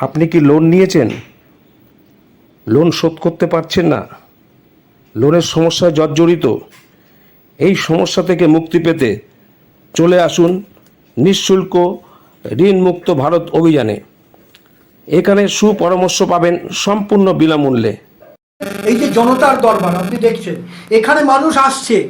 আপনি কি লোন নিয়েছেন? লোন শোধ করতে পারছেন না। লোনের সমস্যায় জর্জরিত। এই সমস্যা থেকে মুক্তি পেতে চলে আসুন নিঃশুল্ক ঋণমুক্ত ভারত অভিযানে। এখানে সুপরামর্শ পাবেন সম্পূর্ণ বিনামূল্যে। এই যে জনতার দরবার, আপনি দেখছেন, এখানে মানুষ আসছে।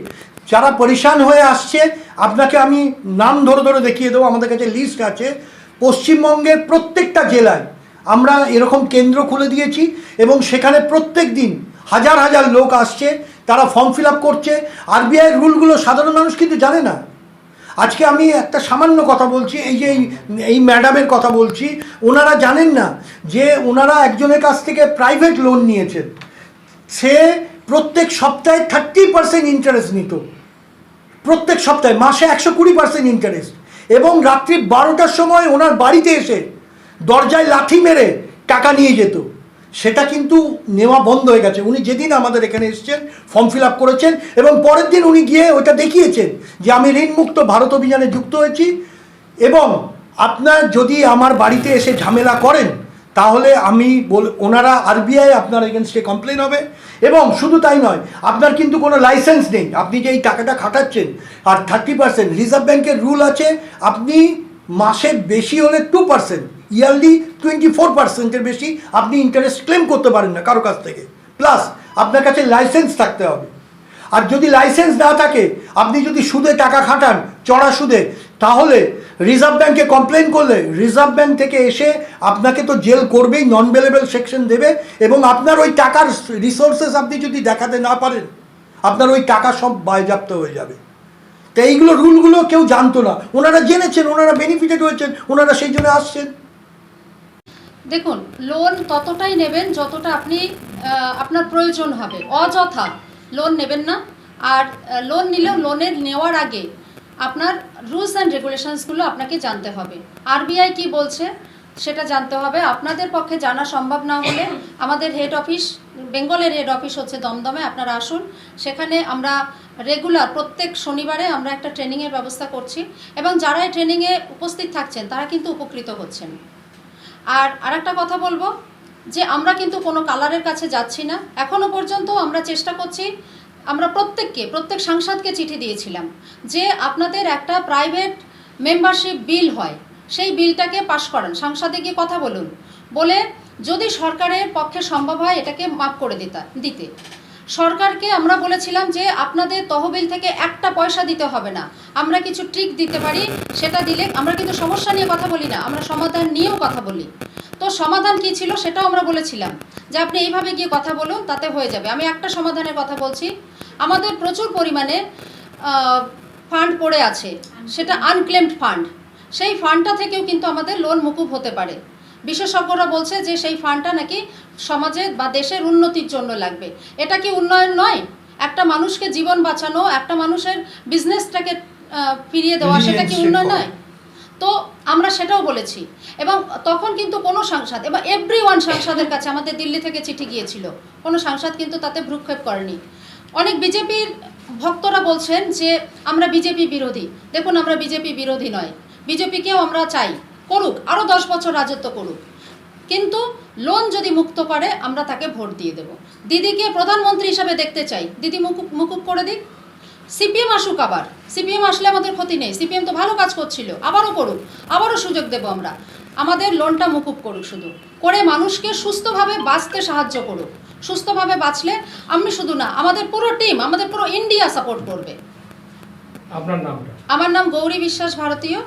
যারা পরিশান হয়ে আসছে, আপনাকে আমি নাম ধরে ধরে দেখিয়ে দেবো, আমাদের কাছে লিস্ট আছে। পশ্চিমবঙ্গের প্রত্যেকটা জেলায় আমরা এরকম কেন্দ্র খুলে দিয়েছি এবং সেখানে প্রত্যেক দিন হাজার হাজার লোক আসছে, তারা ফর্ম ফিল আপ করছে। আরবিআইয়ের রুলগুলো সাধারণ মানুষ কিন্তু জানে না। আজকে আমি একটা সামান্য কথা বলছি, এই যে এই- ম্যাডামের কথা বলছি, ওনারা জানেন না যে ওনারা একজনের কাছ থেকে প্রাইভেট লোন নিয়েছেন সে প্রত্যেক সপ্তাহে থার্টি পার্সেন্ট ইন্টারেস্ট নিত। প্রত্যেক সপ্তাহে মাসে একশো কুড়ি পার্সেন্ট ইন্টারেস্ট এবং রাত্রি বারোটার সময় ওনার বাড়িতে এসে দরজায় লাঠি মেরে টাকা নিয়ে যেত। সেটা কিন্তু নেওয়া বন্ধ হয়ে গেছে। উনি যেদিন আমাদের এখানে এসছেন ফর্ম ফিল আপ করেছেন এবং পরের দিন উনি গিয়ে ওইটা দেখিয়েছেন যে আমি ঋণমুক্ত ভারত অভিযানে যুক্ত হয়েছি এবং আপনার যদি আমার বাড়িতে এসে ঝামেলা করেন তাহলে আমি বল ওনারা আরবিআই আপনার এগেনস্টে কমপ্লেন হবে। এবং শুধু তাই নয়, আপনার কিন্তু কোনো লাইসেন্স নেই। আপনি যে এই টাকাটা খাটাচ্ছেন, আর থার্টি পার্সেন্ট রিজার্ভ ব্যাংকের রুল আছে, আপনি মাসে বেশি হলে two percent yearly twenty four পার্সেন্টের বেশি আপনি ইন্টারেস্ট ক্লেম করতে পারেন না কারও কাছ থেকে। প্লাস আপনার কাছে লাইসেন্স থাকতে হবে। আর যদি লাইসেন্স না থাকে, আপনি যদি সুদে টাকা খাটান, চড়া সুদে তাহলে রিজার্ভ ব্যাংকে কমপ্লেন করলে রিজার্ভ ব্যাংক থেকে এসে আপনাকে তো জেল করবেই নন ভেলেবেল সেকশন দেবে এবং আপনার ওই টাকার রিসোর্সেস আপনি যদি দেখাতে না পারেন, আপনার ওই টাকা সব বাজেয়াপ্ত হয়ে যাবে। তো এইগুলো রুলগুলো কেউ জানতো না। ওনারা জেনেছেন, ওনারা বেনিফিটেড হয়েছেন, ওনারা সেই জন্য আসছেন। দেখুন লোন ততটাই নেবেন যতটা আপনি আপনার প্রয়োজন হবে। অযথা লোন নেবেন না। আর লোন নিলেও লোনের নেওয়ার আগে আপনার রুলস অ্যান্ড রেগুলেশনসগুলো আপনাকে জানতে হবে। আরবিআই কি বলছে সেটা জানতে হবে। আপনাদের পক্ষে জানা সম্ভব না হলে আমাদের হেড অফিস বেঙ্গলের হেড অফিস হচ্ছে দমদমে, আপনারা আসুন। সেখানে আমরা রেগুলার প্রত্যেক শনিবারে আমরা একটা ট্রেনিংয়ের ব্যবস্থা করছি এবং যারা এই ট্রেনিংয়ে উপস্থিত থাকছেন, তারা কিন্তু উপকৃত হচ্ছেন। আর আরেকটা কথা বলব যে আমরা কিন্তু কোনো কালারের কাছে যাচ্ছি না। এখনও পর্যন্ত আমরা চেষ্টা করছি আমরা প্রত্যেককে, প্রত্যেক সাংসদকে চিঠি দিয়েছিলাম যে আপনাদের একটা প্রাইভেট মেম্বারশিপ বিল হয়। সেই বিলটাকে পাশ করান। সাংসদে গিয়ে কথা বলুন। বলে যদি সরকারের পক্ষে সম্ভব হয়, এটাকে মাফ করে দিতা, দিতে। সরকারকে আমরা বলেছিলাম যে আপনাদের তহবিল থেকে একটা পয়সা দিতে হবে না। আমরা কিছু ট্রিক দিতে পারি, সেটা দিলে আমরা কিন্তু সমস্যা নিয়ে কথা বলি না। আমরা সমাধান নিয়েও কথা বলি। তো সমাধান কি ছিল সেটাও আমরা বলেছিলাম। যে আপনি এইভাবে গিয়ে কথা বলুন তাতে হয়ে যাবে। আমি একটা সমাধানের কথা বলছি। আমাদের প্রচুর পরিমাণে ফান্ড পড়ে আছে। সেটা আনক্লেমড ফান্ড সেই ফান্ডটা থেকেও কিন্তু আমাদের লোন মুকুব হতে পারে। বিশেষজ্ঞরা বলছে যে সেই ফান্ডটা নাকি সমাজে বা দেশের উন্নতির জন্য লাগবে। এটা কি উন্নয়ন নয়? একটা মানুষকে জীবন বাঁচানো একটা মানুষের বিজনেসটাকে ফিরিয়ে দেওয়া সেটা কি উন্নয়ন নয়? তো আমরা সেটাও বলেছি। এবং তখন কিন্তু কোনো সাংসদ এবং এভরি ওয়ান সাংসদের কাছে আমাদের দিল্লি থেকে চিঠি গিয়েছিল। কোনো সাংসদ কিন্তু তাতে ভ্রুক্ষেপ করেনি। অনেক বিজেপির ভক্তরা বলছেন যে, আমরা বিজেপি বিরোধী। দেখুন, আমরা বিজেপি বিরোধী নয়। বিজেপিকেও আমরা চাই, করুক আরও দশ বছর রাজত্ব করুক। কিন্তু লোন যদি মুক্ত করে, আমরা তাকে ভোট দিয়ে দেব। দিদিকে প্রধানমন্ত্রী হিসাবে দেখতে চাই। দিদি মুকুব মুকুব করে দিক। সিপিএম আসুক আবার। সিপিএম আসলে আমাদের ক্ষতি নেই। সিপিএম তো ভালো কাজ করছিল। আবারও করুক। আবারও সুযোগ দেব আমরা। আমাদের লোনটা মুকুব করুক শুধু। করে মানুষকে সুস্থভাবে বাঁচতে সাহায্য করুক। সুস্থভাবে বাঁচলে আমি শুধু না আমাদের পুরো টিম আমাদের পুরো ইন্ডিয়া সাপোর্ট করবে। আপনার নামটা? আমার নাম গৌরী বিশ্বাস ভারতীয়।